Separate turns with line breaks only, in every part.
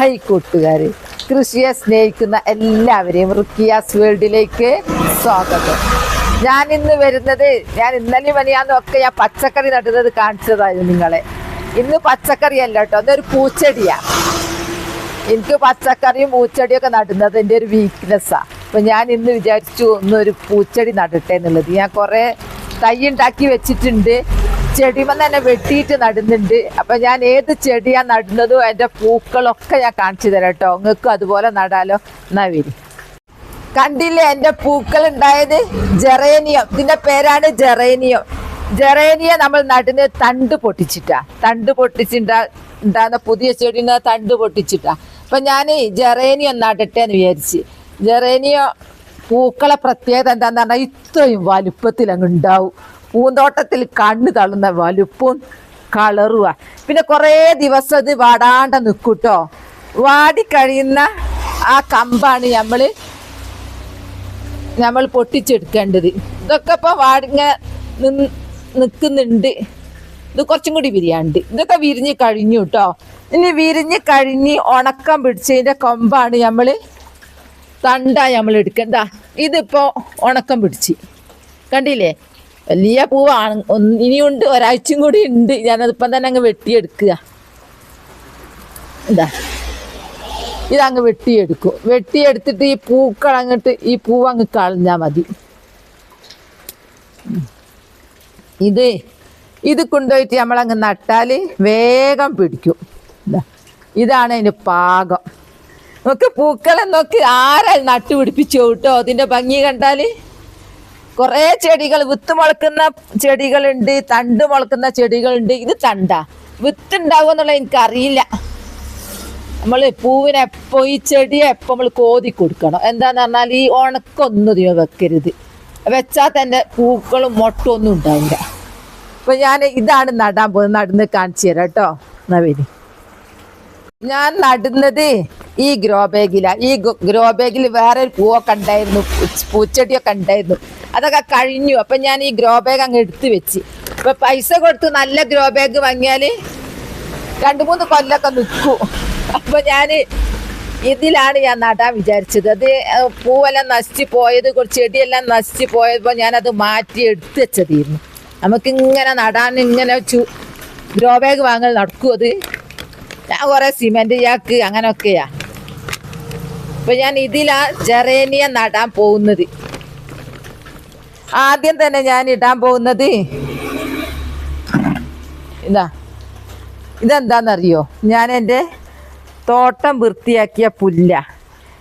Hi കൂട്ടുകാർ കൃഷിയെ സ്നേഹിക്കുന്ന എല്ലാവരെയും റുക്കിയാസ് വേൾഡിലേക്ക് സ്വാഗതം. ഞാൻ ഇന്ന് വരുന്നത് ഞാൻ ഇന്നലെ മണിയാന്ന് ഒക്കെ ഞാൻ പച്ചക്കറി നടുന്നത് കാണിച്ചതായിരുന്നു നിങ്ങളെ. ഇന്ന് പച്ചക്കറി അല്ല കേട്ടോ അതൊരു പൂച്ചെടിയാ. എനിക്ക് പച്ചക്കറിയും പൂച്ചെടിയൊക്കെ നടുന്നത് എന്റെ ഒരു വീക്ക്നെസ്സാണ് അപ്പം ഞാൻ ഇന്ന് വിചാരിച്ചു ഒന്നൊരു പൂച്ചെടി നടട്ടെ എന്നുള്ളത്. ഞാൻ കുറേ തൈ ഉണ്ടാക്കി വെച്ചിട്ടുണ്ട്. ചെടിമ തന്നെ വെട്ടിയിട്ട് നടുന്നുണ്ട്. അപ്പം ഞാൻ ഏത് ചെടിയാണ് നടുന്നതും അതിന്റെ പൂക്കളൊക്കെ ഞാൻ കാണിച്ചു തരാം കേട്ടോ നിങ്ങൾക്കും അതുപോലെ നടാലോ. എന്നാ വരി. കണ്ടില്ലേ എന്റെ പൂക്കൾ ഉണ്ടായത് ജെറേനിയം. ഇതിന്റെ പേരാണ് ജെറേനിയം. ജെറേനിയം നമ്മൾ നടുന്ന തണ്ട് പൊട്ടിച്ചിട്ടാ. തണ്ട് പൊട്ടിച്ചിട്ടാ ഉണ്ടാകുന്ന പുതിയ ചെടിന് തണ്ട് പൊട്ടിച്ചിട്ടാ. അപ്പൊ ഞാൻ ജെറേനിയം നടട്ടെ എന്ന് വിചാരിച്ച്. ജെറേനിയം പൂക്കളെ പ്രത്യേകത എന്താന്ന് പറഞ്ഞാൽ ഇത്രയും വലുപ്പത്തിൽ അങ്ങ് ഉണ്ടാവും. പൂന്തോട്ടത്തിൽ കണ്ണു തള്ളുന്ന വലുപ്പവും കളറുവാ. പിന്നെ കുറേ ദിവസം ഇത് വാടാണ്ട നിൽക്കൂട്ടോ വാടിക്കഴിയുന്ന ആ കമ്പാണ് നമ്മൾ നമ്മൾ പൊട്ടിച്ചെടുക്കേണ്ടത്. ഇതൊക്കെ ഇപ്പോൾ വാടിങ്ങ നിൽക്കുന്നുണ്ട് ഇത് കുറച്ചും കൂടി വിരിയാണ്ട്. ഇതൊക്കെ വിരിഞ്ഞ് കഴിഞ്ഞു കേട്ടോ ഇനി വിരിഞ്ഞ് കഴിഞ്ഞ് ഉണക്കം പിടിച്ചതിന്റെ കൊമ്പാണ് നമ്മൾ തണ്ടാ നമ്മൾ എടുക്കണ്ട. ഇതിപ്പോൾ ഉണക്കം പിടിച്ച്. കണ്ടില്ലേ? വലിയ പൂവാണ്. ഇനിയുണ്ട് ഒരാഴ്ചയും കൂടി ഉണ്ട്. ഞാനതിപ്പം തന്നെ അങ്ങ് വെട്ടിയെടുക്കുക. എന്താ ഇതങ്ങ് വെട്ടിയെടുക്കും. വെട്ടിയെടുത്തിട്ട് ഈ പൂക്കൾ അങ്ങോട്ട് ഈ പൂവ് അങ്ങ് കളഞ്ഞാൽ മതി. ഇത് ഇത് കൊണ്ടുപോയിട്ട് നമ്മളങ്ങ് നട്ടാൽ വേഗം പിടിക്കും. ഇതാ. ഇതാണ് അതിന് പാകം. നോക്ക് പൂക്കളെ നോക്ക്. ആരാ നട്ടുപിടിപ്പിച്ചു കേട്ടോ? അതിന്റെ ഭംഗി കണ്ടാൽ കുറേ ചെടികൾ വിത്ത് മുളക്കുന്ന ചെടികളുണ്ട് തണ്ട് മുളക്കുന്ന ചെടികളുണ്ട്. ഇത് തണ്ടാ. വിത്ത് ഉണ്ടാവും എന്നുള്ളത് എനിക്കറിയില്ല. നമ്മൾ പൂവിനെ എപ്പോൾ ഈ ചെടിയെ എപ്പോ നമ്മൾ കോതി കൊടുക്കണം. എന്താന്ന് പറഞ്ഞാൽ ഈ ഉണക്കൊന്നും ഇതിന് വെക്കരുത്. വെച്ചാൽ തന്നെ പൂക്കളും മൊട്ടൊന്നും ഉണ്ടാവില്ല. അപ്പൊ ഞാൻ ഇതാണ് നടാൻ പോകുന്നത്. നടന്ന് കാണിച്ചു തരാം കേട്ടോ. എന്നാ ഞാൻ നടുന്നത് ഈ ഗ്രോ ബാഗിലാണ് ഈ ഗ്രോ ബാഗിൽ വേറെ പൂവൊക്കെ ഉണ്ടായിരുന്നു. പൂച്ചെടിയൊക്കെ ഉണ്ടായിരുന്നു. അതൊക്കെ കഴിഞ്ഞു. അപ്പൊ ഞാൻ ഈ ഗ്രോ ബാഗ് അങ്ങ് എടുത്തു വെച്ച്. ഇപ്പൊ പൈസ കൊടുത്ത് നല്ല ഗ്രോ ബാഗ് വാങ്ങിയാൽ രണ്ടു മൂന്ന് കൊല്ലൊക്കെ നിൽക്കും. അപ്പൊ ഞാൻ ഇതിലാണ് ഞാൻ നടാൻ വിചാരിച്ചത്. അത് പൂവെല്ലാം നശിച്ചു പോയത് കുറച്ച് ചെടിയെല്ലാം നശിച്ചു പോയപ്പോൾ ഞാനത് മാറ്റി എടുത്തു വെച്ചതായിരുന്നു. നമുക്ക് ഇങ്ങനെ നടാൻ ഇങ്ങനെ ചു ഗ്രോ ബാഗ് വാങ്ങൽ നടക്കും അത്. ഞാൻ കുറെ സിമെന്റ് ചാക്ക് അങ്ങനെയൊക്കെയാ അപ്പൊ ഞാൻ ഇതിലാ ജെറേനിയ നടാൻ പോകുന്നത്. ആദ്യം തന്നെ ഞാൻ ഇടാൻ പോകുന്നത് ഇതാ. ഇതെന്താണെന്നറിയോ ഞാൻ എന്റെ തോട്ടം വൃത്തിയാക്കിയ പുല്ല.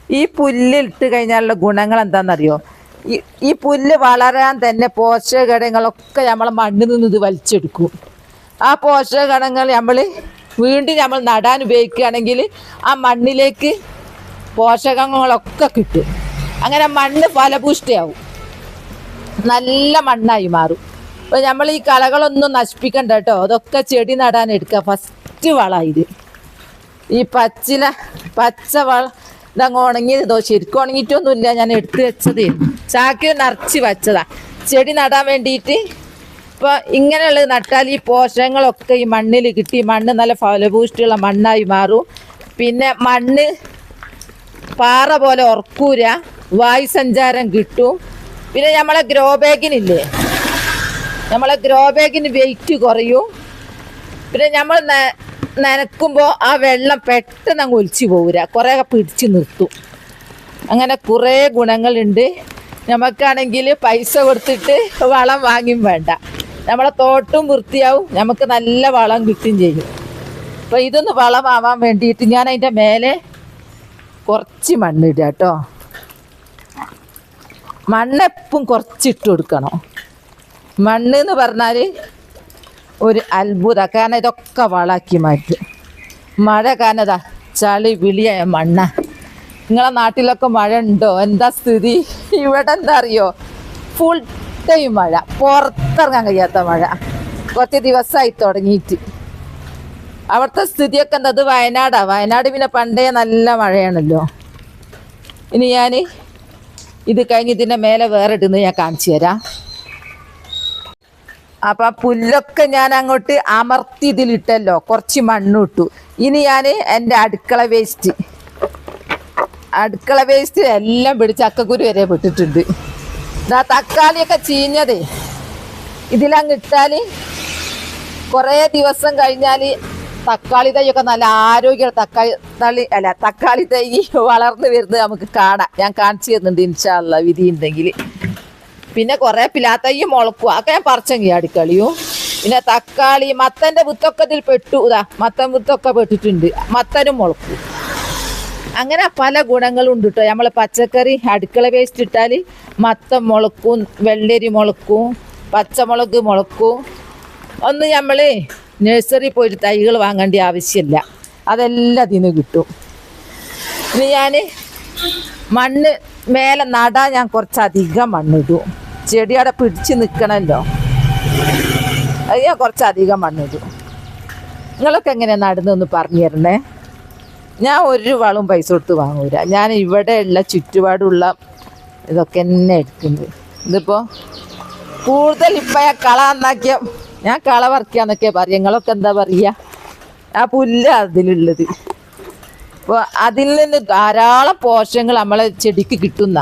ഈ പുല്ലിട്ട് കഴിഞ്ഞാലുള്ള ഗുണങ്ങൾ എന്താണെന്നറിയോ ഈ ഈ പുല്ല് വളരാൻ തന്നെ പോഷകഘടകങ്ങളൊക്കെ നമ്മൾ മണ്ണിൽ നിന്ന് ഇത് വലിച്ചെടുക്കും. ആ പോഷകഘടകങ്ങൾ നമ്മൾ വീണ്ടും നമ്മൾ നടാൻ ഉപയോഗിക്കുകയാണെങ്കിൽ ആ മണ്ണിലേക്ക് പോഷകങ്ങളൊക്കെ കിട്ടും. അങ്ങനെ മണ്ണ് ഫലപുഷ്ടിയാവും നല്ല മണ്ണായി മാറും. അപ്പോൾ നമ്മൾ ഈ കളകളൊന്നും നശിപ്പിക്കണ്ട കേട്ടോ. അതൊക്കെ ചെടി നടാൻ എടുക്കുക ഫസ്റ്റ് വളമായി ഈ പച്ചില പച്ച വള ഇതങ്ങ് ഉണങ്ങിയതോ ശരിക്കും ഉണങ്ങിയിട്ടൊന്നുമില്ല. ഞാൻ എടുത്തു വെച്ചത്. ചാക്കിൽ നിറച്ച് വെച്ചതാ. ചെടി നടാൻ വേണ്ടിയിട്ട് ഇപ്പോൾ ഇങ്ങനെയുള്ളത് നട്ടാൽ ഈ പോഷകങ്ങളൊക്കെ ഈ മണ്ണിൽ കിട്ടി. മണ്ണ് നല്ല ഫലഭൂഷ്ടിയുള്ള മണ്ണായി മാറും. പിന്നെ മണ്ണ് പാറ പോലെ ഉറക്കൂര വായു സഞ്ചാരം കിട്ടും. പിന്നെ നമ്മളെ ഗ്രോ ബാഗിനില്ലേ? നമ്മളെ ഗ്രോ ബാഗിന് വെയിറ്റ് കുറയും. പിന്നെ നമ്മൾ നനക്കുമ്പോൾ ആ വെള്ളം പെട്ടെന്ന് അങ്ങ് ഒലിച്ചു പോകൂല കുറേ പിടിച്ചു നിർത്തും. അങ്ങനെ കുറേ ഗുണങ്ങളുണ്ട്. നമുക്കാണെങ്കിൽ പൈസ കൊടുത്തിട്ട് വളം വാങ്ങിയും വേണ്ട. നമ്മളെ തോട്ടും വൃത്തിയാവും. നമുക്ക് നല്ല വളം കിട്ടുകയും ചെയ്യും. അപ്പോൾ ഇതൊന്ന് വളമാവാൻ വേണ്ടിയിട്ട് ഞാൻ അതിന്റെ മേലെ കുറച്ച് മണ്ണിടുക കേട്ടോ മണ്ണെപ്പം കുറച്ചിട്ട് കൊടുക്കണം. മണ്ണ് എന്ന് പറഞ്ഞാൽ ഒരു അത്ഭുത. കാരണം ഇതൊക്കെ വളാക്കി മാറ്റും. മഴ കാരണം ചളി വിളിയായ മണ്ണ. നിങ്ങളെ നാട്ടിലൊക്കെ മഴ ഉണ്ടോ? എന്താ സ്ഥിതി? ഇവിടെ എന്താ അറിയോ? ഫുൾ ടൈം മഴ. പുറത്തിറങ്ങാൻ കഴിയാത്ത മഴ. കുറച്ച് ദിവസമായി തുടങ്ങിയിട്ട്. അവിടുത്തെ സ്ഥിതിയൊക്കെ എന്താ? അത് വയനാടാ. വയനാട് പിന്നെ പണ്ടേ നല്ല മഴയാണല്ലോ. ഇനി ഞാൻ ഇത് കഴിഞ്ഞ് ഇതിന്റെ മേലെ വേറെ ഇടുന്നത് ഞാൻ കാണിച്ചു തരാം. അപ്പൊ ആ പുല്ലൊക്കെ ഞാൻ അങ്ങോട്ട് അമർത്തി ഇതിലിട്ടല്ലോ. കുറച്ച് മണ്ണ് ഇട്ടു. ഇനി ഞാൻ എന്റെ അടുക്കള വേസ്റ്റ്. അടുക്കള വേസ്റ്റ് എല്ലാം പിടിച്ച് അക്കക്കുരു വരെ വിട്ടിട്ടുണ്ട് ഇതാ തക്കാളിയൊക്കെ ചീഞ്ഞതേ. ഇതിലങ്ങ് ഇട്ടാൽ കുറേ ദിവസം കഴിഞ്ഞാൽ തക്കാളി തൈയൊക്കെ നല്ല ആരോഗ്യ തക്കാളി തള്ളി അല്ല തക്കാളി തൈ വളർന്നു വരുന്നത് നമുക്ക് കാണാം. ഞാൻ കാണിച്ചു തരുന്നുണ്ട് ഇൻഷാല്ല വിധി ഉണ്ടെങ്കിൽ. പിന്നെ കുറേ പിലാത്തയ്യ മുളക്കും അതൊക്കെ ഞാൻ പറിച്ചെങ്കിൽ അടുക്കളിയും. പിന്നെ തക്കാളി മത്തന്റെ വിത്തൊക്കെ ഇതിൽ പെട്ടു ഇതാ മത്തൻ വിത്തൊക്കെ പെട്ടിട്ടുണ്ട് മത്തനും മുളക്കും. അങ്ങനെ പല ഗുണങ്ങളും ഉണ്ട് കേട്ടോ നമ്മൾ പച്ചക്കറി അടുക്കള വേസ്റ്റ് ഇട്ടാൽ മത്തൻ മുളക്കും വെള്ളരി മുളക്കും പച്ചമുളക് മുളക്കും. ഒന്ന് നമ്മൾ നഴ്സറി പോയിട്ട് തൈകൾ വാങ്ങേണ്ട ആവശ്യമില്ല. അതെല്ലാം അതിന് കിട്ടും. ഇനി ഞാൻ മണ്ണ് മേലെ നടാൻ ഞാൻ കുറച്ചധികം മണ്ണിടും. ചെടി അവിടെ പിടിച്ച് നിൽക്കണമല്ലോ അത് ഞാൻ കുറച്ചധികം മണ്ണിടും. നിങ്ങളൊക്കെ എങ്ങനെയാണ് നടുന്നതെന്ന് പറഞ്ഞു തരണേ. ഞാൻ ഒരു വളവും പൈസ കൊടുത്ത് വാങ്ങൂല. ഞാൻ ഇവിടെയുള്ള ചുറ്റുപാടുള്ള ഇതൊക്കെ തന്നെ എടുക്കുന്നത്. ഇതിപ്പോൾ കൂടുതൽ ഇപ്പം കള നന്നാക്കിയ ഞാൻ കള പറിക്കാന്നൊക്കെ പറയും. നിങ്ങളൊക്കെ എന്താ പറയുക ആ പുല്ല അതിലുള്ളത്. അപ്പോൾ അതിൽ നിന്ന് ധാരാളം പോഷകങ്ങൾ നമ്മളെ ചെടിക്ക് കിട്ടുന്ന.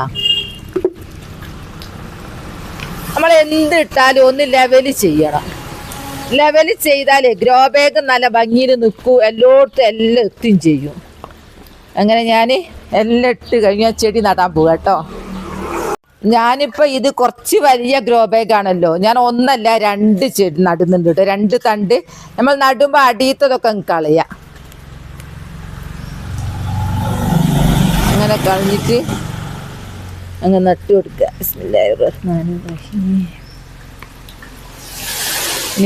നമ്മൾ എന്ത് ഇട്ടാലും ഒന്ന് ലെവൽ ചെയ്യണം. ലെവൽ ചെയ്താലേ ഗ്രോ ബാഗ് നല്ല ഭംഗിയിൽ നിൽക്കൂ. എല്ലായിടത്തും എല്ലാം എത്തും ചെയ്യും. അങ്ങനെ ഞാൻ എല്ലാം ഇട്ട് കഴിഞ്ഞാൽ ചെടി നടാൻ പോകാം കേട്ടോ. ഞാനിപ്പോൾ ഇത് കുറച്ച് വലിയ ഗ്രോ ബാഗ് ആണല്ലോ. ഞാൻ ഒന്നല്ല രണ്ട് ചെടി നടുന്നുണ്ട് കേട്ടോ രണ്ട് തണ്ട്. നമ്മൾ നടുമ്പോൾ അടിയത്തതൊക്കെ കളയാം. അങ്ങനെ കളഞ്ഞിട്ട് അങ്ങ് നട്ടു കൊടുക്കുക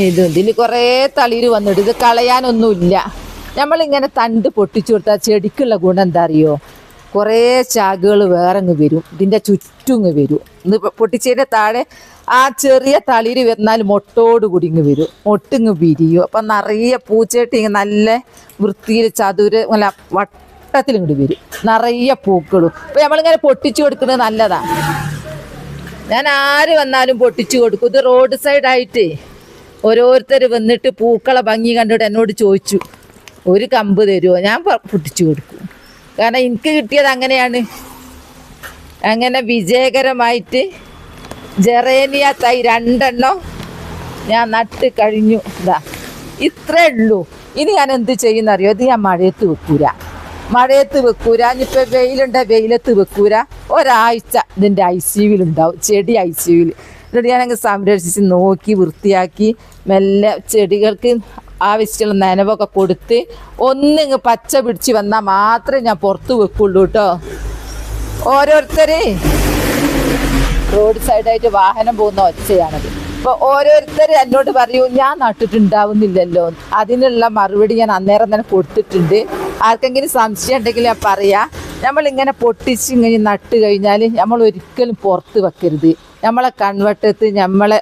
ഇത് ഇതിൽ കുറേ തളിര് വന്നിട്ട് ഇത് കളയാനൊന്നുമില്ല. നമ്മളിങ്ങനെ തണ്ട് പൊട്ടിച്ചു കൊടുത്താൽ ചെടിക്കുള്ള ഗുണം എന്താ അറിയോ? കുറേ ചാകുകൾ വേറെ അങ്ങ് വരും. ഇതിന്റെ ചുറ്റും ഇങ്ങ് വരും. ഇന്ന് പൊട്ടിച്ചതിന്റെ താഴെ ആ ചെറിയ തളിര് വന്നാൽ മൊട്ടോട് കൂടി ഇങ്ങ് വരും. മൊട്ടിങ്ങ് വിരിയും. അപ്പം നിറയെ പൂച്ചട്ടി ഇങ്ങ് നല്ല വൃത്തിയിൽ ചതുര നല്ല വട്ടത്തിൽ ഇങ്ങോട്ട് വരും. നിറയെ പൂക്കളും. അപ്പം നമ്മളിങ്ങനെ പൊട്ടിച്ചു കൊടുക്കുന്നത് നല്ലതാണ് ഞാൻ ആര് വന്നാലും പൊട്ടിച്ചു കൊടുക്കും. ഇത് റോഡ് സൈഡായിട്ടേ ഓരോരുത്തർ വന്നിട്ട് പൂക്കളെ ഭംഗി കണ്ടിട്ട് എന്നോട് ചോദിച്ചു. ഒരു കമ്പ് തരുമോ ഞാൻ പൊട്ടിച്ചു കൊടുക്കും. കാരണം എനിക്ക് കിട്ടിയത് അങ്ങനെയാണ്. അങ്ങനെ വിജയകരമായിട്ട് ജെറേനിയ തൈ രണ്ടെണ്ണം ഞാൻ നട്ട് കഴിഞ്ഞു. ഇതാ ഇത്രേ ഉള്ളൂ. ഇനി ഞാൻ എന്ത് ചെയ്യുന്നറിയോ? ഇത് ഞാൻ മഴയത്ത് വെക്കൂല മഴയത്ത് വെക്കൂല ഇനിയിപ്പോൾ വെയിലുണ്ട് വെയിലത്ത് വെക്കൂല ഒരാഴ്ച ഇതിന്റെ ഐ സി ഉണ്ടാവും ചെടി ഐ സി എന്നിട്ട് ഞാനങ്ങ് സംരക്ഷിച്ച് നോക്കി വൃത്തിയാക്കി മെല്ലെ ചെടികൾക്ക് ആവശ്യമുള്ള നനവൊക്കെ കൊടുത്ത് ഒന്നിങ്ങ് പച്ച പിടിച്ച് വന്നാൽ മാത്രമേ ഞാൻ പുറത്ത് വെക്കുള്ളൂ കേട്ടോ. ഓരോരുത്തരെ റോഡ് സൈഡായിട്ട് വാഹനം പോകുന്ന ഒച്ചയാണത്. അപ്പോൾ ഓരോരുത്തർ എന്നോട് പറയൂ ഞാൻ നട്ടിട്ടുണ്ടാവുന്നില്ലല്ലോ. അതിനുള്ള മറുപടി ഞാൻ അന്നേരം തന്നെ കൊടുത്തിട്ടുണ്ട്. ആർക്കെങ്കിലും സംശയം ഉണ്ടെങ്കിൽ ഞാൻ പറയാം. നമ്മളിങ്ങനെ പൊട്ടിച്ച് ഇങ്ങനെ നട്ട് കഴിഞ്ഞാൽ നമ്മൾ ഒരിക്കലും പുറത്ത് വെക്കരുത്. നമ്മളെ കൺവട്ടത്ത് നമ്മളെ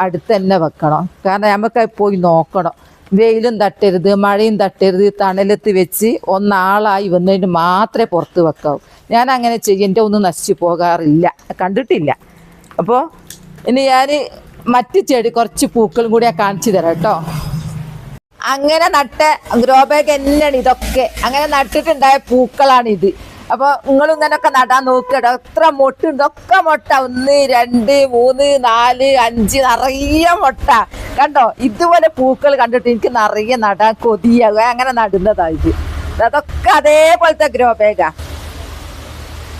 അടുത്ത് തന്നെ വെക്കണം. കാരണം നമുക്ക് പോയി നോക്കണം. വെയിലും തട്ടരുത് മഴയും തട്ടരുത് തണലത്ത് വെച്ച് ഒന്നാളായി വന്നതിന് മാത്രമേ പുറത്ത് വെക്കാവൂ. ഞാൻ അങ്ങനെ ചെയ്യും. എന്റെ ഒന്നും നശിച്ചു പോകാറില്ല. കണ്ടിട്ടില്ല. അപ്പോൾ ഇനി ഞാൻ മറ്റ് ചെടി കുറച്ച് പൂക്കളും കൂടി കാണിച്ചു തരാം കേട്ടോ. അങ്ങനെ നട്ട ഗ്രോ ബാഗ് തന്നെയാണ് ഇതൊക്കെ. അങ്ങനെ നട്ടിട്ടുണ്ടായ പൂക്കളാണ് ഇത്. അപ്പോൾ നിങ്ങളും ഇങ്ങനെയൊക്കെ നടാൻ നോക്കുക എത്ര മൊട്ട ഒക്കെ മൊട്ട. ഒന്ന് രണ്ട് മൂന്ന് നാല് അഞ്ച് നിറയെ മൊട്ട. കണ്ടോ? ഇതുപോലെ പൂക്കൾ കണ്ടിട്ട് എനിക്ക് നിറയെ നടാൻ കൊതിയാകുക അങ്ങനെ നടുന്നതാ ഇത്. അതൊക്കെ അതേപോലത്തെ ഗ്രോ ബാഗാ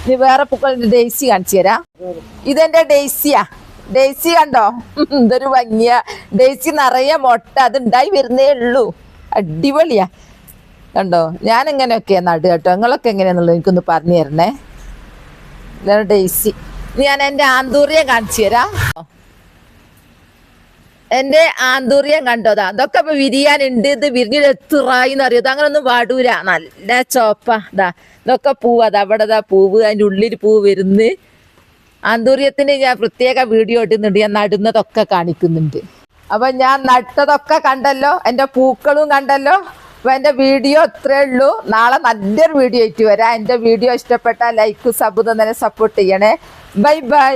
ഇനി വേറെ പൂക്കൾ ഡേസി കാണിച്ചു തരാം. ഇതെന്റെ ഡെയ്സിയാ. ഡെയ്സി കണ്ടോ? എന്തൊരു ഭംഗിയ. ഡേസി നിറയെ മുട്ട അത് ഉണ്ടായി വരുന്നേ ഉള്ളൂ. അടിപൊളിയാ. കണ്ടോ? ഞാൻ എങ്ങനെയൊക്കെയാ നടുക കേട്ടോ? നിങ്ങളൊക്കെ എങ്ങനെയാന്നുള്ളത് എനിക്കൊന്ന് പറഞ്ഞു തരണേ. ഡേസി. ഞാൻ എന്റെ ആന്തൂറിയ കാണിച്ചു തരാം. എന്റെ ആന്തൂറിയം കണ്ടോതാ അതൊക്കെ ഇപ്പൊ വിരിയാനുണ്ട്. ഇത് വിരിഞ്ഞിട്ട് എത്തുറായി അറിയോ അങ്ങനെ ഒന്നും പാടൂല. നല്ല ചോപ്പ. ഇതാ ഇതൊക്കെ പൂവ്. അതാ അവിടെ പൂവ്. അതിന്റെ ഉള്ളിൽ പൂവ് വരുന്ന്. ആന്തൂര്യത്തിന് ഞാൻ പ്രത്യേക വീഡിയോ ഇടുന്നുണ്ട് ഞാൻ നടുന്നതൊക്കെ കാണിക്കുന്നുണ്ട്. അപ്പൊ ഞാൻ നട്ടതൊക്കെ കണ്ടല്ലോ എന്റെ പൂക്കളും കണ്ടല്ലോ അപ്പൊ എന്റെ വീഡിയോ ഇത്രേ ഉള്ളൂ. നാളെ നല്ലൊരു വീഡിയോ ആയിട്ട് വരാം. എന്റെ വീഡിയോ ഇഷ്ടപ്പെട്ടാൽ ലൈക്ക് സബ് തന്നെ സപ്പോർട്ട് ചെയ്യണേ. Bye bye